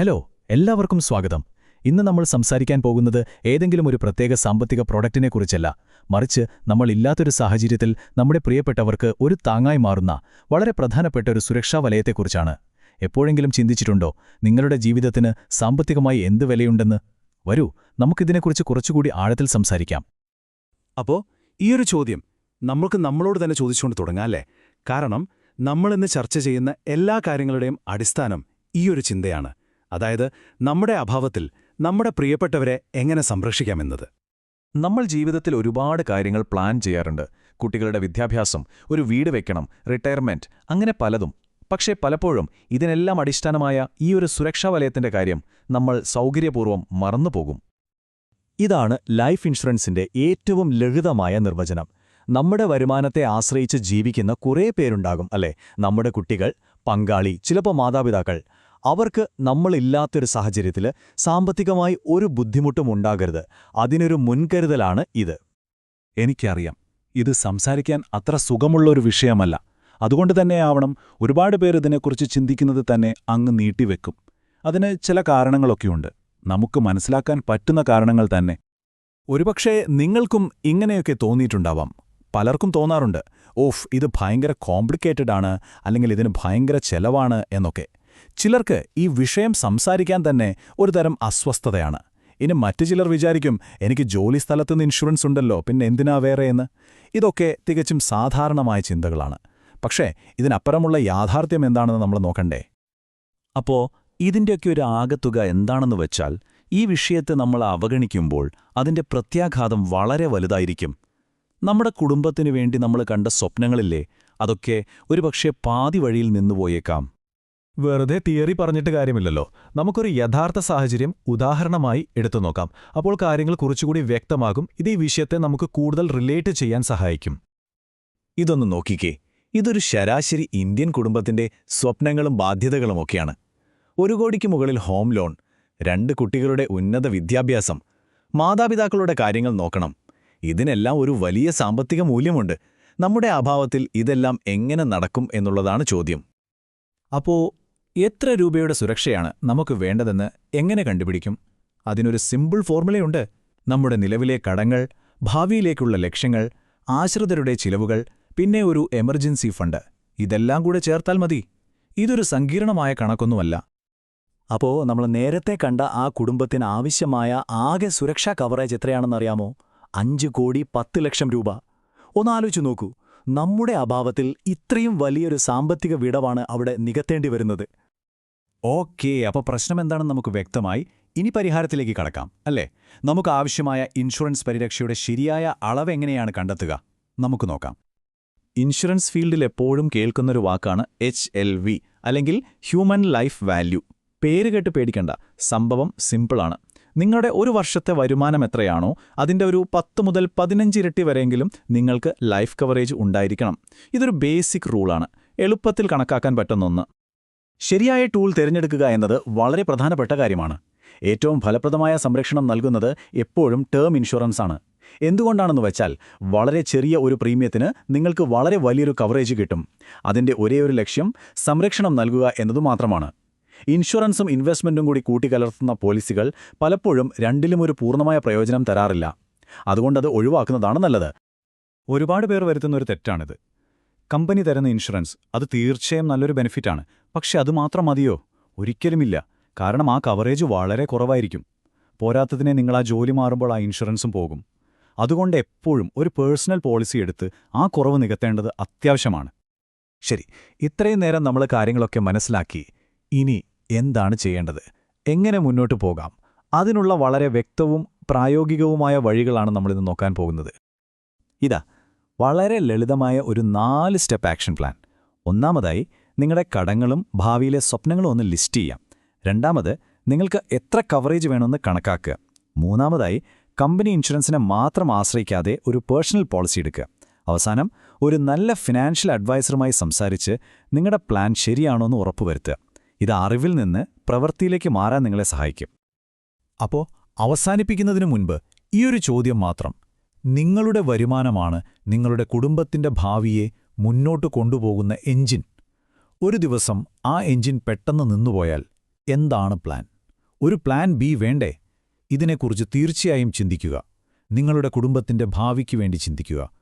Hello എല്ലാവർക്കും സ്വാഗതം. ഇന്ന് നമ്മൾ സംസാരിക്കാൻ പോകുന്നത് ഏതെങ്കിലും ഒരു പ്രത്യേക സാമ്പത്തിക പ്രോഡക്റ്റിനെക്കുറിച്ചല്ല മറിച്ച് നമ്മൾ ഇല്ലാത്തൊരു സാഹചര്യത്തിൽ നമ്മുടെ പ്രിയപ്പെട്ടവർക്ക് ഒരു താങ്ങായി മാറുന്ന വളരെ പ്രധാനപ്പെട്ട ഒരു സുരക്ഷാ വലയത്തെക്കുറിച്ചാണ്. എപ്പോഴെങ്കിലും ചിന്തിച്ചിട്ടുണ്ടോ? നിങ്ങളുടെ ജീവിതത്തിന് സാമ്പത്തികമായി എന്ത് വിലയുണ്ടെന്ന്? വരൂ നമുക്കിതിനെക്കുറിച്ച് കുറച്ചുകൂടി ആഴത്തിൽ സംസാരിക്കാം. അപ്പോ ഈയൊരു ചോദ്യം നമ്മൾക്ക് നമ്മളോട് തന്നെ ചോദിച്ചുകൊണ്ട് തുടങ്ങാം അല്ലേ? കാരണം നമ്മളിന്ന് ചർച്ച ചെയ്യുന്ന എല്ലാ കാര്യങ്ങളുടെയും അടിസ്ഥാനം ഈയൊരു ചിന്തയാണ്. അതായത് നമ്മുടെ അഭാവത്തിൽ നമ്മുടെ പ്രിയപ്പെട്ടവരെ എങ്ങനെ സംരക്ഷിക്കാമെന്നത്. നമ്മൾ ജീവിതത്തിൽ ഒരുപാട് കാര്യങ്ങൾ പ്ലാൻ ചെയ്യാറുണ്ട്. കുട്ടികളുടെ വിദ്യാഭ്യാസം ഒരു വീട് വെക്കണം റിട്ടയർമെന്റ് അങ്ങനെ പലതും. പക്ഷേ പലപ്പോഴും ഇതിനെല്ലാം അടിസ്ഥാനമായ ഈ ഒരു സുരക്ഷാ വലയത്തിന്റെ കാര്യം നമ്മൾ സൗകര്യപൂർവം മറന്നുപോകും. ഇതാണ് ലൈഫ് ഇൻഷുറൻസിന്റെ ഏറ്റവും ലളിതമായ നിർവചനം. നമ്മുടെ വരുമാനത്തെ ആശ്രയിച്ച് ജീവിക്കുന്ന കുറേ പേരുണ്ടാകും അല്ലേ? നമ്മുടെ കുട്ടികൾ പങ്കാളി ചിലപ്പോൾ മാതാപിതാക്കൾ അവർക്ക് നമ്മളില്ലാത്തൊരു സാഹചര്യത്തിൽ സാമ്പത്തികമായി ഒരു ബുദ്ധിമുട്ടും ഉണ്ടാകരുത്. അതിനൊരു മുൻകരുതലാണ് ഇത്. എനിക്കറിയാം. ഇത് സംസാരിക്കാൻ അത്ര സുഖമുള്ള ഒരു വിഷയമല്ല. അതുകൊണ്ട് തന്നെയാവണം ഒരുപാട് പേർ ഇതിനെക്കുറിച്ച് ചിന്തിക്കുന്നത് തന്നെ അങ്ങ് നീട്ടിവെക്കും. അതിന് ചില കാരണങ്ങളൊക്കെയുണ്ട്. നമുക്ക് മനസ്സിലാക്കാൻ പറ്റുന്ന കാരണങ്ങൾ തന്നെ. ഒരുപക്ഷേ നിങ്ങൾക്കും ഇങ്ങനെയൊക്കെ തോന്നിയിട്ടുണ്ടാവാം. പലർക്കും തോന്നാറുണ്ട്. ഓഫ് ഇത് ഭയങ്കര കോംപ്ലിക്കേറ്റഡ് ആണ് അല്ലെങ്കിൽ ഇതിന് ഭയങ്കര ചെലവാണ് എന്നൊക്കെ. ചിലർക്ക് ഈ വിഷയം സംസാരിക്കാൻ തന്നെ ഒരുതരം അസ്വസ്ഥതയാണ്. ഇനി മറ്റു ചിലർ വിചാരിക്കും എനിക്ക് ജോലി സ്ഥലത്തുനിന്ന് ഇൻഷുറൻസ് ഉണ്ടല്ലോ പിന്നെ എന്തിനാ വേറെ എന്ന്? ഇതൊക്കെ തികച്ചും സാധാരണമായ ചിന്തകളാണ്. പക്ഷേ ഇതിനപ്പുറമുള്ള യാഥാർത്ഥ്യം എന്താണെന്ന് നമ്മൾ നോക്കണ്ടേ? അപ്പോ ഇതിന്റെയൊക്കെ ഒരു ആകത്തുക എന്താണെന്ന് വെച്ചാൽ ഈ വിഷയത്തെ നമ്മൾ അവഗണിക്കുമ്പോൾ അതിന്റെ പ്രത്യാഘാതം വളരെ വലുതായിരിക്കും. നമ്മുടെ കുടുംബത്തിനു വേണ്ടി നമ്മൾ കണ്ട സ്വപ്നങ്ങളില്ലേ അതൊക്കെ ഒരുപക്ഷെ പാതി വഴിയിൽ നിന്നുപോയേക്കാം വെറുതെ തിയറി പറഞ്ഞിട്ട് കാര്യമില്ലല്ലോ. നമുക്കൊരു യഥാർത്ഥ സാഹചര്യം ഉദാഹരണമായി എടുത്തു നോക്കാം. അപ്പോൾ കാര്യങ്ങൾ കുറച്ചുകൂടി വ്യക്തമാകും. ഇത് ഈ വിഷയത്തെ നമുക്ക് കൂടുതൽ റിലേറ്റ് ചെയ്യാൻ സഹായിക്കും. ഇതൊന്ന് നോക്കിക്കേ. ഇതൊരു ശരാശരി ഇന്ത്യൻ കുടുംബത്തിന്റെ സ്വപ്നങ്ങളും ബാധ്യതകളുമൊക്കെയാണ് ഒരു കോടിക്ക് മുകളിൽ ഹോം ലോൺ രണ്ട് കുട്ടികളുടെ ഉന്നത വിദ്യാഭ്യാസം മാതാപിതാക്കളുടെ കാര്യങ്ങൾ നോക്കണം. ഇതിനെല്ലാം ഒരു വലിയ സാമ്പത്തിക മൂല്യമുണ്ട്. നമ്മുടെ അഭാവത്തിൽ ഇതെല്ലാം എങ്ങനെ നടക്കും എന്നുള്ളതാണ് ചോദ്യം. അപ്പോ എത്ര രൂപയുടെ സുരക്ഷയാണ് നമുക്ക് വേണ്ടതെന്ന് എങ്ങനെ കണ്ടുപിടിക്കും? അതിനൊരു സിമ്പിൾ ഫോർമുലയുണ്ട്. നമ്മുടെ നിലവിലെ കടങ്ങൾ ഭാവിയിലേക്കുള്ള ലക്ഷ്യങ്ങൾ ആശ്രിതരുടെ ചിലവുകൾ പിന്നെ ഒരു എമർജൻസി ഫണ്ട്. ഇതെല്ലാം കൂടെ ചേർത്താൽ മതി. ഇതൊരു സങ്കീർണമായ കണക്കൊന്നുമല്ല. അപ്പോ നമ്മൾ നേരത്തെ കണ്ട ആ കുടുംബത്തിന് ആവശ്യമായ ആകെ സുരക്ഷാ കവറേജ് എത്രയാണെന്നറിയാമോ? അഞ്ച് കോടി പത്ത് ലക്ഷം രൂപ. ഒന്നാലോചിച്ചു നോക്കൂ. നമ്മുടെ അഭാവത്തിൽ ഇത്രയും വലിയൊരു സാമ്പത്തിക വിടവാണ് അവിടെ നികത്തേണ്ടി വരുന്നത്. ഓക്കേ അപ്പോൾ പ്രശ്നം എന്താണെന്ന് നമുക്ക് വ്യക്തമായി ഇനി പരിഹാരത്തിലേക്ക് കടക്കാം അല്ലേ? നമുക്ക് ആവശ്യമായ ഇൻഷുറൻസ് പരിരക്ഷയുടെ ശരിയായ അളവ് എങ്ങനെയാണ് കണ്ടെത്തുക? നമുക്ക് നോക്കാം. ഇൻഷുറൻസ് ഫീൽഡിൽ എപ്പോഴും കേൾക്കുന്നൊരു വാക്കാണ് എച്ച് അല്ലെങ്കിൽ ഹ്യൂമൻ ലൈഫ് വാല്യൂ. പേര് കേട്ട് പേടിക്കണ്ട സംഭവം സിമ്പിളാണ്. നിങ്ങളുടെ ഒരു വർഷത്തെ വരുമാനം എത്രയാണോ അതിന്റെ ഒരു പത്ത് മുതൽ പതിനഞ്ച് ഇരട്ടി വരെയെങ്കിലും നിങ്ങൾക്ക് ലൈഫ് കവറേജ് ഉണ്ടായിരിക്കണം. ഇതൊരു ബേസിക് റൂളാണ്. എളുപ്പത്തിൽ കണക്കാക്കാൻ പറ്റുന്ന ഒന്ന്. ശരിയായ ടൂൾ തിരഞ്ഞെടുക്കുക എന്നത് വളരെ പ്രധാനപ്പെട്ട കാര്യമാണ്. ഏറ്റവും ഫലപ്രദമായ സംരക്ഷണം നൽകുന്നത് എപ്പോഴും ടേം ഇൻഷുറൻസ് ആണ്. എന്തുകൊണ്ടാണെന്ന് വെച്ചാൽ വളരെ ചെറിയ ഒരു പ്രീമിയത്തിന് നിങ്ങൾക്ക് വളരെ വലിയൊരു കവറേജ് കിട്ടും. അതിന്റെ ഒരേയൊരു ലക്ഷ്യം സംരക്ഷണം നൽകുക എന്നതുമാത്രമാണ് ഇൻഷുറൻസും ഇൻവെസ്റ്റ്മെന്റും കൂടി കൂട്ടിക്കലർത്തുന്ന പോളിസികൾ പലപ്പോഴും രണ്ടിലും ഒരു പൂർണമായ പ്രയോജനം തരാറില്ല. അതുകൊണ്ടത് ഒഴിവാക്കുന്നതാണ് നല്ലത്. ഒരുപാട് പേർ വരുത്തുന്ന ഒരു തെറ്റാണിത്. കമ്പനി തരുന്ന ഇൻഷുറൻസ് അത് തീർച്ചയായും നല്ലൊരു ബെനിഫിറ്റാണ്. പക്ഷെ അത് മാത്രം മതിയോ? ഒരിക്കലുമില്ല. കാരണം ആ കവറേജ് വളരെ കുറവായിരിക്കും. പോരാത്തതിനെ നിങ്ങൾ ആ ജോലി മാറുമ്പോൾ ആ ഇൻഷുറൻസും പോകും. അതുകൊണ്ട് എപ്പോഴും ഒരു പേഴ്സണൽ പോളിസി എടുത്ത് ആ കുറവ് നികത്തേണ്ടത് അത്യാവശ്യമാണ്. ശരി ഇത്രയും നേരം നമ്മൾ കാര്യങ്ങളൊക്കെ മനസ്സിലാക്കി. ഇനി എന്താണ് ചെയ്യേണ്ടത്? എങ്ങനെ മുന്നോട്ട് പോകാം? അതിനുള്ള വളരെ വ്യക്തവും പ്രായോഗികവുമായ വഴികളാണ് നമ്മളിന്ന് നോക്കാൻ പോകുന്നത്. ഇതാ വളരെ ലളിതമായ ഒരു നാല് സ്റ്റെപ്പ് ആക്ഷൻ പ്ലാൻ. ഒന്നാമതായി നിങ്ങളുടെ കടങ്ങളും ഭാവിയിലെ സ്വപ്നങ്ങളും ഒന്ന് ലിസ്റ്റ് ചെയ്യാം. രണ്ടാമത് നിങ്ങൾക്ക് എത്ര കവറേജ് വേണമെന്ന് കണക്കാക്കുക. മൂന്നാമതായി കമ്പനി ഇൻഷുറൻസിനെ മാത്രം ആശ്രയിക്കാതെ ഒരു പേഴ്സണൽ പോളിസി എടുക്കുക. അവസാനം ഒരു നല്ല ഫിനാൻഷ്യൽ അഡ്വൈസറുമായി സംസാരിച്ച് നിങ്ങളുടെ പ്ലാൻ ശരിയാണോ എന്ന് ഉറപ്പുവരുത്തുക. ഇത് അറിവിൽ നിന്ന് പ്രവൃത്തിയിലേക്ക് മാറാൻ നിങ്ങളെ സഹായിക്കും. അപ്പോ അവസാനിപ്പിക്കുന്നതിനു മുൻപ് ഈയൊരു ചോദ്യം മാത്രം. നിങ്ങളുടെ വരുമാനമാണ് നിങ്ങളുടെ കുടുംബത്തിന്റെ ഭാവിയെ മുന്നോട്ട് കൊണ്ടുപോകുന്ന എഞ്ചിൻ ഒരു ദിവസം ആ എഞ്ചിൻ പെട്ടെന്ന് നിന്നുപോയാൽ എന്താണ് പ്ലാൻ? ഒരു പ്ലാൻ ബി വേണ്ടേ? ഇതിനെക്കുറിച്ച് തീർച്ചയായും ചിന്തിക്കുക. നിങ്ങളുടെ കുടുംബത്തിന്റെ ഭാവിക്ക് വേണ്ടി ചിന്തിക്കുക.